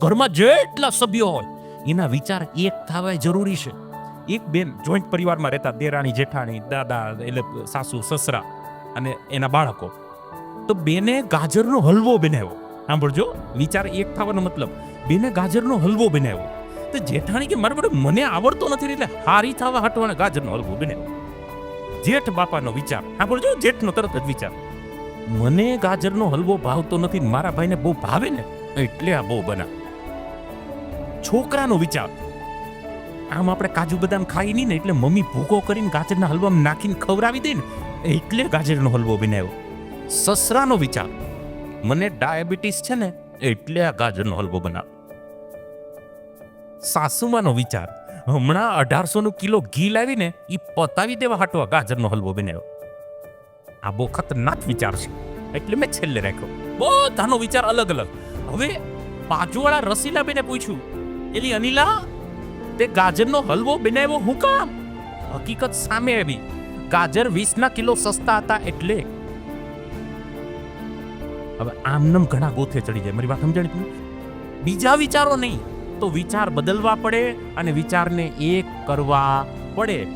ઘરમાં જેટલા સભ્યો હોય, એના વિચાર એક થવા જરૂરી છે. એક બેન જોઈન્ટ પરિવારમાં રહેતા દેરાણી જેઠાણી, દાદા એટલે સાસુ, સસરા અને એના બાળકો. તો બેને ગાજરનો હલવો બનાવ્યો. સાંભળજો, વિચાર એક થવાનો મતલબ, બેને ગાજરનો હલવો બનાવ્યો. તો જેઠાણી કે, મારા બધું મને આવડતો નથી એટલે હારી થવા હટવાને ગાજરનો હલવો બનાવ્યો. જેઠ બાપાનો વિચાર, સાંભળજો, જેઠનો તરત જ વિચાર. મને ગાજરનો હલવો ભાવતો નથી મારા ભાઈને બહુ ભાવે ને, એટલે આ બહુ બના છોકરાનો વિચાર. આમ આપણે કાજુ બદામ ખાઈ નહીં ને એટલે મમ્મી ભૂકો કરીને ગાજરના હલવામાં નાખીને ખવડાવી દે ને, એટલે ગાજરનો હલવો બનાવ્યો. સસરાનો વિચાર. મને ડાયાબિટીસ છે ને, એટલે આ ગાજરનો હલવો બનાવ. સાસુમાનો વિચાર. હમણાં અઢારસો નું કિલો ઘી લાવીને એ પતાવી દેવા હાટો આ ગાજરનો હલવો બનાવ્યો. આ બહુ ખતરનાક વિચાર છે. એટલે મેં છેલ્લે રાખ્યો. બધાનો વિચાર અલગ અલગ. હવે બાજુવાળા રસીલાબેને પૂછ્યું એલી અનિલા, તે ગાજરનો હલવો બનાવ્યો હું કામ? હકીકત સામે આવી. ગાજર વીસના કિલો સસ્તા હતા એટલે. હવે આમનમ ઘણા ગોથે ચડી જાય. મારી વાત સમજાણી બીજા વિચારો નહીં. તો વિચાર બદલવા પડે અને વિચારને એક કરવા પડે.